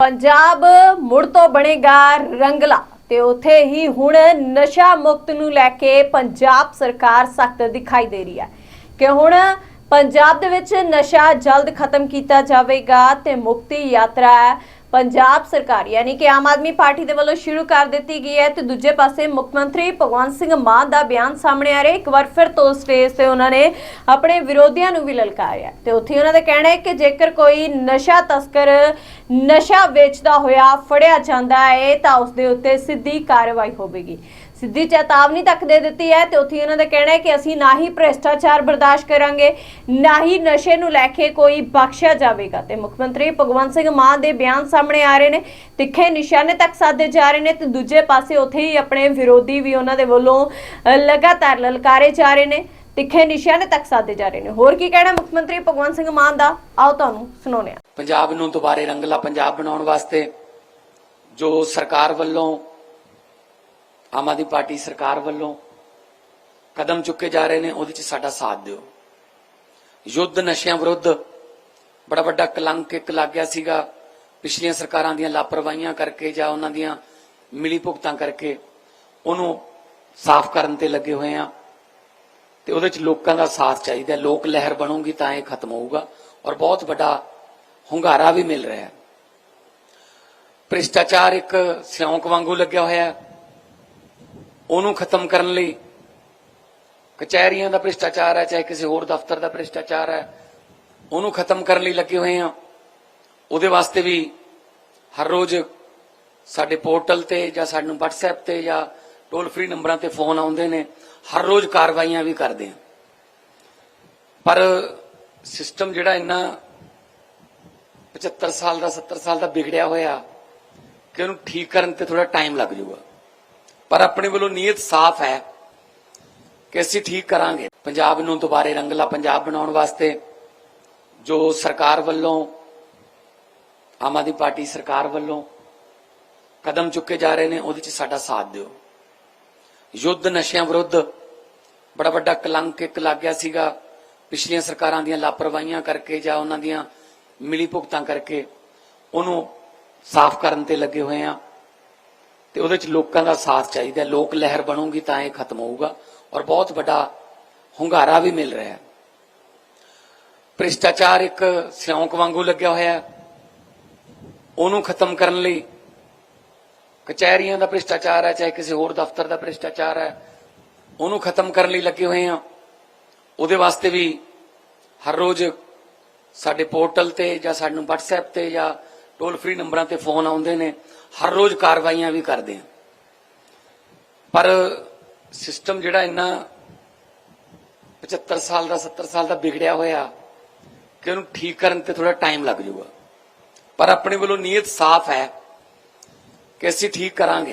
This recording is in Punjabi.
ਪੰਜਾਬ ਮੁੜ ਤੋਂ ਬਣੇਗਾ ਰੰਗਲਾ ਤੇ ਉਥੇ ਹੀ ਹੁਣ ਨਸ਼ਾ ਮੁਕਤ ਨੂੰ ਲੈ ਕੇ ਪੰਜਾਬ ਸਰਕਾਰ ਸਖਤ ਦਿਖਾਈ ਦੇ ਰਹੀ ਹੈ ਕਿ ਹੁਣ ਪੰਜਾਬ ਦੇ ਵਿੱਚ ਨਸ਼ਾ ਜਲਦ ਖਤਮ ਕੀਤਾ ਜਾਵੇਗਾ ਤੇ ਮੁਕਤੀ ਯਾਤਰਾ ਪੰਜਾਬ ਸਰਕਾਰ, ਯਾਨੀ ਕਿ ਆਮ ਆਦਮੀ ਪਾਰਟੀ ਦੇ ਵੱਲੋਂ ਸ਼ੁਰੂ ਕਰ ਦਿੱਤੀ ਗਈ ਹੈ ਤੇ ਦੂਜੇ ਪਾਸੇ ਮੁੱਖ ਮੰਤਰੀ ਭਗਵੰਤ ਸਿੰਘ ਮਾਨ ਦਾ ਬਿਆਨ ਸਾਹਮਣੇ ਆ ਰਿਹਾ ਇੱਕ ਵਾਰ ਫਿਰ ਤੋਂ ਸਟੇਜ ਤੇ ਉਹਨਾਂ ਨੇ ਆਪਣੇ ਵਿਰੋਧੀਆਂ ਨੂੰ ਵੀ ਲਲਕਾਰਿਆ ਤੇ ਉੱਥੇ ਉਹਨਾਂ ਦਾ ਕਹਿਣਾ ਹੈ ਕਿ ਜੇਕਰ ਕੋਈ ਨਸ਼ਾ ਤਸਕਰ ਨਸ਼ਾ ਵੇਚਦਾ ਹੋਇਆ ਫੜਿਆ ਜਾਂਦਾ ਹੈ ਤਾਂ ਉਸ ਦੇ ਉੱਤੇ ਸਿੱਧੀ ਕਾਰਵਾਈ ਹੋਵੇਗੀ। ਸਿੱਧੀ ਚੇਤਾਵਨੀ ਤੱਕ ਦੇ ਦਿੱਤੀ ਹੈ ਤੇ ਉੱਥੇ ਉਹਨਾਂ ਦਾ ਕਹਿਣਾ ਹੈ ਕਿ ਅਸੀਂ ਨਾ ਹੀ ਭ੍ਰਿਸ਼ਟਾਚਾਰ ਬਰਦਾਸ਼ਤ ਕਰਾਂਗੇ, ਨਾ ਹੀ ਨਸ਼ੇ ਨੂੰ ਲੈ ਕੇ ਕੋਈ ਬਖਸ਼ਿਆ ਜਾਵੇਗਾ। ਤੇ ਮੁੱਖ ਮੰਤਰੀ ਭਗਵੰਤ ਸਿੰਘ ਮਾਨ ਦੇ ਬਿਆਨ ਸਾਹਮਣੇ ਆ ਰਹੇ ਨੇ, ਤਿੱਖੇ ਨਿਸ਼ਾਨੇ ਤੱਕ ਸਾਧੇ ਜਾ ਰਹੇ ਨੇ ਤੇ ਦੂਜੇ ਪਾਸੇ ਉੱਥੇ ਹੀ ਆਪਣੇ ਵਿਰੋਧੀ ਵੀ ਉਹਨਾਂ ਦੇ ਵੱਲੋਂ ਲਗਾਤਾਰ ਲਲਕਾਰੇ ਜਾ ਰਹੇ ਨੇ, ਤਿੱਖੇ ਨਿਸ਼ਾਨੇ ਤੱਕ ਸਾਧੇ ਜਾ ਰਹੇ ਨੇ। ਹੋਰ ਕੀ ਕਹਿਣਾ ਮੁੱਖ ਮੰਤਰੀ ਭਗਵੰਤ ਸਿੰਘ ਮਾਨ ਦਾ? ਆਓ ਤੁਹਾਨੂੰ ਸੁਣਾਉਂਦੇ ਹਾਂ। ਪੰਜਾਬ ਨੂੰ ਦੁਬਾਰੇ ਰੰਗਲਾ ਪੰਜਾਬ ਬਣਾਉਣ ਵਾਸਤੇ ਜੋ ਸਰਕਾਰ ਵੱਲੋਂ ਆਮ ਆਦਮੀ ਪਾਰਟੀ ਸਰਕਾਰ ਵੱਲੋਂ ਕਦਮ ਚੁੱਕੇ ਜਾ ਰਹੇ ਨੇ, ਉਹਦੇ 'ਚ ਸਾਡਾ ਸਾਥ ਦਿਓ। ਯੁੱਧ ਨਸ਼ਿਆਂ ਵਿਰੁੱਧ ਬੜਾ ਵੱਡਾ ਕਲੰਕ ਇੱਕ ਲੱਗ ਗਿਆ ਸੀਗਾ। ਪਿਛਲੀਆਂ ਸਰਕਾਰਾਂ ਦੀਆਂ ਲਾਪਰਵਾਹੀਆਂ ਕਰਕੇ ਜਾਂ ਉਹਨਾਂ ਦੀਆਂ ਮਿਲੀ ਭੁਗਤਾਂ ਕਰਕੇ ਉਹਨੂੰ ਸਾਫ਼ ਕਰਨ ਤੇ ਲੱਗੇ ਹੋਏ ਆ। ਤੇ ਉਹਦੇ 'ਚ ਲੋਕਾਂ ਦਾ ਸਾਥ ਚਾਹੀਦਾ ਲੋਕ ਲਹਿਰ ਬਣੂਗੀ ਤਾਂ ਇਹ ਖਤਮ ਹੋਊਗਾ ਔਰ ਬਹੁਤ ਵੱਡਾ ਹੁੰਗਾਰਾ ਵੀ ਮਿਲ ਰਿਹਾ ਹੈ। ਭ੍ਰਿਸ਼ਟਾਚਾਰ ਇੱਕ ਸਿਉਂਕ ਵਾਂਗੂ ਲੱਗਿਆ ਹੋਇਆ ਹੈ। ਉਹਨੂੰ ਖਤਮ ਕਰਨ ਲਈ ਕਚਹਿਰੀਆਂ ਦਾ ਭ੍ਰਿਸ਼ਟਾਚਾਰ ਹੈ, ਚਾਹੇ ਕਿਸੇ ਹੋਰ ਦਫ਼ਤਰ ਦਾ ਭ੍ਰਿਸ਼ਟਾਚਾਰ ਹੈ, ਉਹਨੂੰ ਖਤਮ ਕਰਨ ਲਈ ਲੱਗੇ ਹੋਏ ਆ ਉਹਦੇ ਵਾਸਤੇ ਵੀ ਹਰ ਰੋਜ਼ ਸਾਡੇ ਪੋਰਟਲ ਤੇ ਜਾਂ ਸਾਨੂੰ WhatsApp ਤੇ ਜਾਂ ਟੋਲ ਫ੍ਰੀ ਨੰਬਰਾਂ ਤੇ ਫੋਨ ਆਉਂਦੇ ਨੇ, ਹਰ ਰੋਜ਼ ਕਾਰਵਾਈਆਂ ਵੀ ਕਰਦੇ ਆ ਪਰ ਸਿਸਟਮ ਜਿਹੜਾ ਇੰਨਾ 75 ਸਾਲ ਦਾ 70 ਸਾਲ ਦਾ ਵਿਗੜਿਆ ਹੋਇਆ ਕਿ ਉਹਨੂੰ ਠੀਕ ਕਰਨ ਤੇ ਥੋੜਾ ਟਾਈਮ ਲੱਗ ਜਾਊਗਾ। ਪਰ ਆਪਣੇ ਵੱਲੋਂ ਨੀਅਤ ਸਾਫ਼ ਹੈ ਕਿ ਅਸੀਂ ਠੀਕ ਕਰਾਂਗੇ। ਪੰਜਾਬ ਨੂੰ ਦੁਬਾਰੇ ਰੰਗਲਾ ਪੰਜਾਬ ਬਣਾਉਣ ਵਾਸਤੇ ਜੋ ਸਰਕਾਰ ਵੱਲੋਂ, ਆਮ ਆਦਮੀ ਪਾਰਟੀ ਸਰਕਾਰ ਵੱਲੋਂ ਕਦਮ ਚੁੱਕੇ ਜਾ ਰਹੇ ਨੇ, ਉਹਦੇ 'ਚ ਸਾਡਾ ਸਾਥ ਦਿਓ। ਯੁੱਧ ਨਸ਼ਿਆਂ ਵਿਰੁੱਧ ਬੜਾ ਵੱਡਾ ਕਲੰਕ ਇੱਕ ਲੱਗ ਗਿਆ ਸੀਗਾ ਪਿਛਲੀਆਂ ਸਰਕਾਰਾਂ ਦੀਆਂ ਲਾਪਰਵਾਹੀਆਂ ਕਰਕੇ ਜਾਂ ਉਹਨਾਂ ਦੀਆਂ ਮਿਲੀ ਭੁਗਤਾਂ ਕਰਕੇ। ਉਹਨੂੰ ਸਾਫ਼ ਕਰਨ ਤੇ ਲੱਗੇ ਹੋਏ ਆ ਤੇ ਉਹਦੇ 'ਚ ਲੋਕਾਂ ਦਾ ਸਾਥ ਚਾਹੀਦਾ ਲੋਕ ਲਹਿਰ ਬਣੂਗੀ ਤਾਂ ਇਹ ਖਤਮ ਹੋਊਗਾ ਔਰ ਬਹੁਤ ਵੱਡਾ ਹੁੰਗਾਰਾ ਵੀ ਮਿਲ ਰਿਹਾ ਹੈ। ਭ੍ਰਿਸ਼ਟਾਚਾਰ ਇੱਕ ਸਿਉਂਕ ਵਾਂਗੂ ਲੱਗਿਆ ਹੋਇਆ ਹੈ। ਉਹਨੂੰ ਖਤਮ ਕਰਨ ਲਈ ਕਚਹਿਰੀਆਂ ਦਾ ਭ੍ਰਿਸ਼ਟਾਚਾਰ ਹੈ, ਚਾਹੇ ਕਿਸੇ ਹੋਰ ਦਫ਼ਤਰ ਦਾ ਭ੍ਰਿਸ਼ਟਾਚਾਰ ਹੈ, ਉਹਨੂੰ ਖਤਮ ਕਰਨ ਲਈ ਲੱਗੇ ਹੋਏ ਆ ਉਹਦੇ ਵਾਸਤੇ ਵੀ ਹਰ ਰੋਜ਼ ਸਾਡੇ ਪੋਰਟਲ ਤੇ ਜਾਂ ਸਾਨੂੰ WhatsApp ਤੇ ਜਾਂ ਟੋਲ ਫ੍ਰੀ ਨੰਬਰਾਂ ਤੇ ਫੋਨ ਆਉਂਦੇ ਨੇ, ਹਰ ਰੋਜ਼ ਕਾਰਵਾਈਆਂ ਵੀ ਕਰਦੇ ਆ। ਪਰ ਸਿਸਟਮ ਜਿਹੜਾ ਇੰਨਾ 75 ਸਾਲ ਦਾ 70 ਸਾਲ ਦਾ ਵਿਗੜਿਆ ਹੋਇਆ ਕਿ ਉਹਨੂੰ ਠੀਕ ਕਰਨ ਤੇ ਥੋੜਾ ਟਾਈਮ ਲੱਗ ਜਾਊਗਾ। ਪਰ ਆਪਣੇ ਵੱਲੋਂ ਨੀਅਤ ਸਾਫ਼ ਹੈ ਕਿ ਅਸੀਂ ਠੀਕ ਕਰਾਂਗੇ।